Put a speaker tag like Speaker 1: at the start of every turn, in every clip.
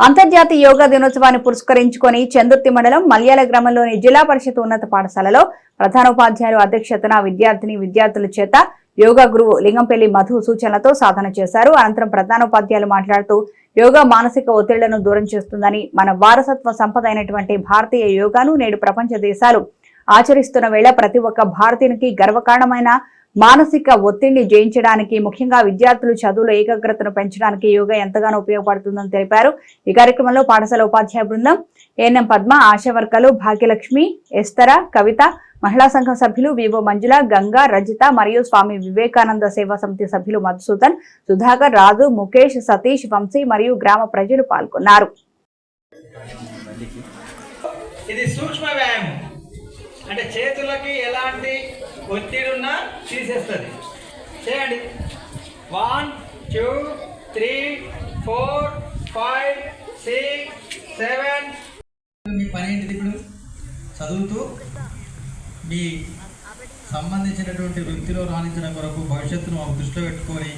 Speaker 1: అంతర్జాతీయ యోగా దినోత్సవాన్ని పురస్కరించుకొని చందుర్తి మండలం మల్యాల గ్రామంలోని జిల్లా పరిషత్ ఉన్నత పాఠశాలలో ప్రధానోపాధ్యాయులు అధ్యక్షతన విద్యార్థిని విద్యార్థుల చేత యోగా గురువు లింగంపల్లి మధు సూచనలతో సాధన చేశారు. అనంతరం ప్రధానోపాధ్యాయులు మాట్లాడుతూ యోగా మానసిక ఒత్తిళ్ళను దూరం చేస్తుందని మన వారసత్వ సంపద అయినటువంటి భారతీయ యోగాను నేడు ప్రపంచ దేశాలు ఆచరిస్తున్న వేళ ప్రతి ఒక్క భారతీయునికి గర్వకారణమైన మానసిక ఒత్తిడిని జయించడానికి ముఖ్యంగా విద్యార్థులు చదువుల ఏకాగ్రతను పెంచడానికి యోగా ఎంతగానో ఉపయోగపడుతుందని తెలిపారు. ఈ కార్యక్రమంలో పాఠశాల ఉపాధ్యాయ బృందం ఏఎన్ఎం పద్మ ఆశావర్కలు భాగ్యలక్ష్మి ఎస్తర కవిత మహిళా సంఘం సభ్యులు వివో మంజుల గంగా రజిత మరియు స్వామి వివేకానంద సేవా సమితి సభ్యులు మధుసూదన్ సుధాకర్ రాజు ముఖేష్ సతీష్ వంశీ మరియు గ్రామ ప్రజలు పాల్గొన్నారు.
Speaker 2: ఇది సూక్ష్మ వ్యాయామం. అంటే చేతులకి ఎలాంటి ఒత్తిడున్నా తీసేస్తుంది. చేయండి. One two three four five six seven. మీ పని ఏంటిది ఇప్పుడు? చదువుతూ మీ సంబంధించినటువంటి వృత్తిలో రాణించడం కొరకు భవిష్యత్తును ఒక దృష్టిలో పెట్టుకొని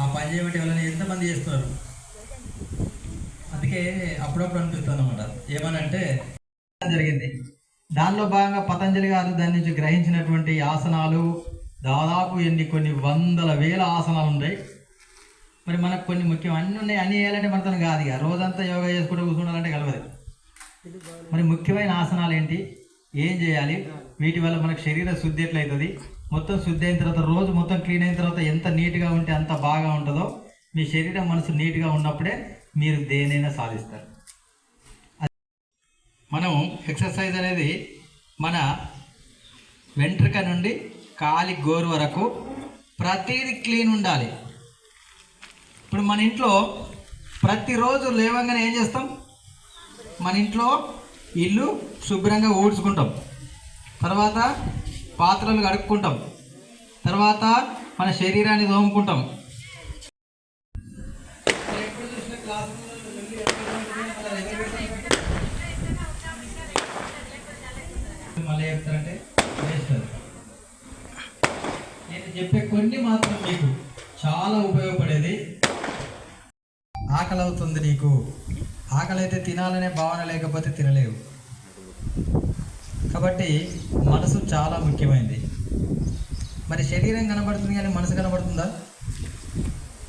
Speaker 2: ఆ పని చేయబట్టి వాళ్ళని ఎంతమంది చేస్తున్నారు? అందుకే అప్పుడప్పుడు అనిపిస్తుంది అనమాట ఏమనంటే జరిగింది. దానిలో భాగంగా పతంజలి గారు దాని నుంచి గ్రహించినటువంటి ఆసనాలు దాదాపు ఎన్ని కొన్ని వందల వేల ఆసనాలు ఉన్నాయి. మరి మనకు కొన్ని ముఖ్యం అన్ని ఉన్నాయి అన్ని వేయాలంటే మనతో కాదు ఇక. రోజంతా యోగా చేసుకుంటూ కూర్చుండాలంటే కలవదు. మరి ముఖ్యమైన ఆసనాలు ఏంటి? ఏం చేయాలి? వీటి వల్ల మనకు శరీర శుద్ధి ఎట్లయితుంది? మొత్తం శుద్ధి అయిన తర్వాత రోజు మొత్తం క్లీన్ అయిన తర్వాత ఎంత నీట్గా ఉంటే అంత బాగా ఉంటుందో మీ శరీరం మనసు నీట్గా ఉన్నప్పుడే మీరు దేనైనా సాధిస్తారు. మనం ఎక్సర్సైజ్ అనేది మన వెంట్రుక నుండి కాలి గోరు వరకు ప్రతిదీ క్లీన్ ఉండాలి. ఇప్పుడు మన ఇంట్లో ప్రతిరోజు లేవంగానే ఏం చేస్తాం? మన ఇంట్లో ఇల్లు శుభ్రంగా ఊడ్చుకుంటాం. తర్వాత పాత్రలు కడుక్కుంటాం. తర్వాత మన శరీరాన్ని తోముకుంటాం. చెప్పే కొన్ని మాత్రం మీకు చాలా ఉపయోగపడేది. ఆకలి అవుతుంది నీకు. ఆకలి అయితే తినాలనే భావన లేకపోతే తినలేవు. కాబట్టి మనసు చాలా ముఖ్యమైనది మరి శరీరం కనబడుతుంది కానీ మనసు కనబడుతుందా?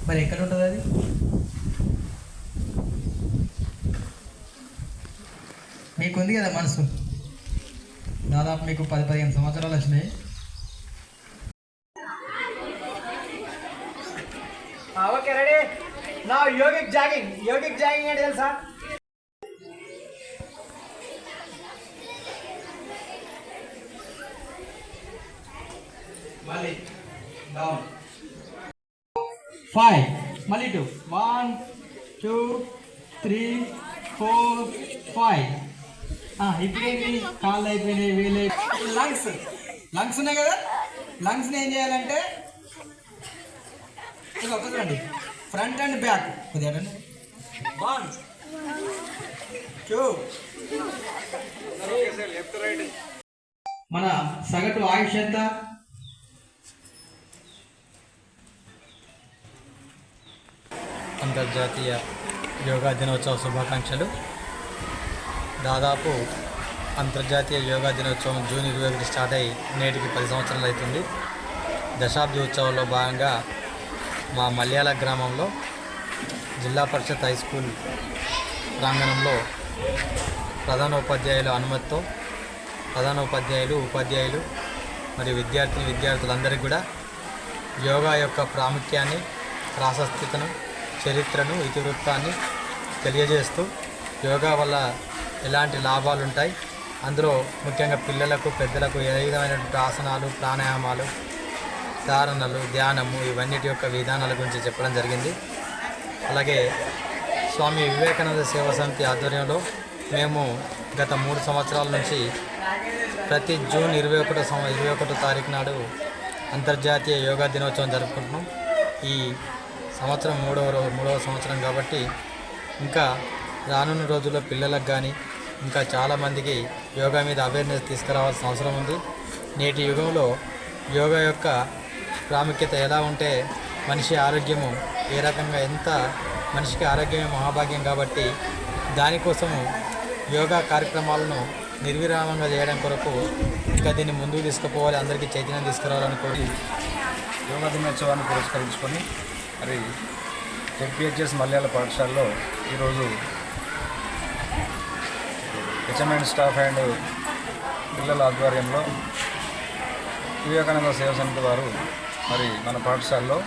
Speaker 2: మరి ఎక్కడ ఉంటుంది అది? మీకుంది కదా మనసు. దాదాపు మీకు పది పదిహేను సంవత్సరాలు వచ్చినాయి. నా యోగిక్ జాగింగ్ యోగిక్ జాగింగ్ అంటే తెలుసా? మళ్ళీ డౌన్ ఫైవ్ మళ్ళీ two one two three four five ఇప్పుడేంటి? కాళ్ళు అయిపోయినాయి వేలు లంగ్స్ లంగ్స్ ఉన్నాయి కదా? లంగ్స్ని ఏం చేయాలంటే ఇక ఫ్రంట్ అండ్ బ్యాక్ కొద్దిగా వన్ టూ మన సగటు ఆయుష్ ఎంత?
Speaker 3: అంతర్జాతీయ యోగా దినోత్సవ శుభాకాంక్షలు. దాదాపు అంతర్జాతీయ యోగా దినోత్సవం జూన్ ఇరవై ఒకటి స్టార్ట్ అయ్యి నేటికి పది సంవత్సరాలు అవుతుంది. దశాబ్ది ఉత్సవంలో భాగంగా మా మలయాళ గ్రామంలో జిల్లా పరిషత్ హై స్కూల్ ప్రాంగణంలో ప్రధానోపాధ్యాయుల అనుమతితో ప్రధానోపాధ్యాయులు ఉపాధ్యాయులు మరియు విద్యార్థిని విద్యార్థులందరికీ కూడా యోగా యొక్క ప్రాముఖ్యాన్ని ప్రాశస్తికను చరిత్రను ఇతివృత్తాన్ని తెలియజేస్తూ యోగా వల్ల ఎలాంటి లాభాలు ఉంటాయి? అందులో ముఖ్యంగా పిల్లలకు పెద్దలకు ఏ విధమైనటువంటి ఆసనాలు ప్రాణాయామాలు ధారణలు ధ్యానము ఇవన్నిటి యొక్క విధానాల గురించి చెప్పడం జరిగింది. అలాగే స్వామి వివేకానంద సేవా సమితి ఆధ్వర్యంలో మేము గత మూడు సంవత్సరాల నుంచి ప్రతి జూన్ ఇరవై ఒకటో సం ఇరవై ఒకటో తారీఖు నాడు అంతర్జాతీయ యోగా దినోత్సవం జరుపుకుంటున్నాం. ఈ సంవత్సరం మూడవ మూడవ సంవత్సరం కాబట్టి ఇంకా రానున్న రోజుల్లో పిల్లలకు కానీ ఇంకా చాలామందికి యోగా మీద అవేర్నెస్ తీసుకురావాల్సిన అవసరం ఉంది. నేటి యుగంలో యోగా యొక్క ప్రాముఖ్యత ఎలా ఉంటే మనిషి ఆరోగ్యము ఏ రకంగా ఎంత మనిషికి ఆరోగ్యమే మహాభాగ్యం కాబట్టి
Speaker 2: దానికోసము యోగా కార్యక్రమాలను నిర్విరామంగా చేయడం కొరకు ఇంకా దీన్ని ముందుకు తీసుకుపోవాలి అందరికీ చైతన్యం తీసుకురావాలని కోరి
Speaker 4: యోగా దినోత్సవాన్ని పురస్కరించుకొని మరి జెడ్పిహెచ్ఎస్ మలయాళ పాఠశాలలో ఈరోజు హెచ్ఎంఎన్ స్టాఫ్ అండ్ పిల్లల ఆధ్వర్యంలో వివేకానంద సేవ సమితి వారు మరి మన పాఠశాలలో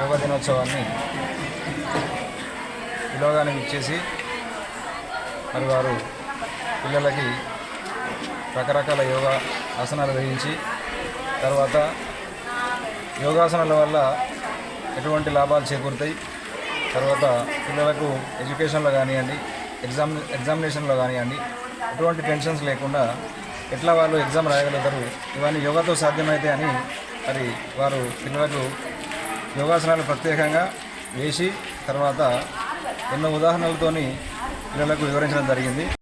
Speaker 4: యోగా దినోత్సవాన్ని విలోగానికి ఇచ్చేసి మరి వారు పిల్లలకి రకరకాల యోగా ఆసనాలు వేయించి తర్వాత యోగాసనాల వల్ల ఎటువంటి లాభాలు చేకూరుతాయి? తర్వాత పిల్లలకు ఎడ్యుకేషన్లో కానివ్వండి ఎగ్జామ్ ఎగ్జామినేషన్లో కానివ్వండి ఎటువంటి టెన్షన్స్ లేకుండా ఎట్లా వాళ్ళు ఎగ్జామ్ రాయగలుగుతారు? ఇవన్నీ యోగాతో సాధ్యమైతే అని మరి వారు పిల్లలకు యోగాసనాలు ప్రత్యేకంగా వేసి తర్వాత ఎన్నో ఉదాహరణలతోని పిల్లలకు వివరించడం జరిగింది.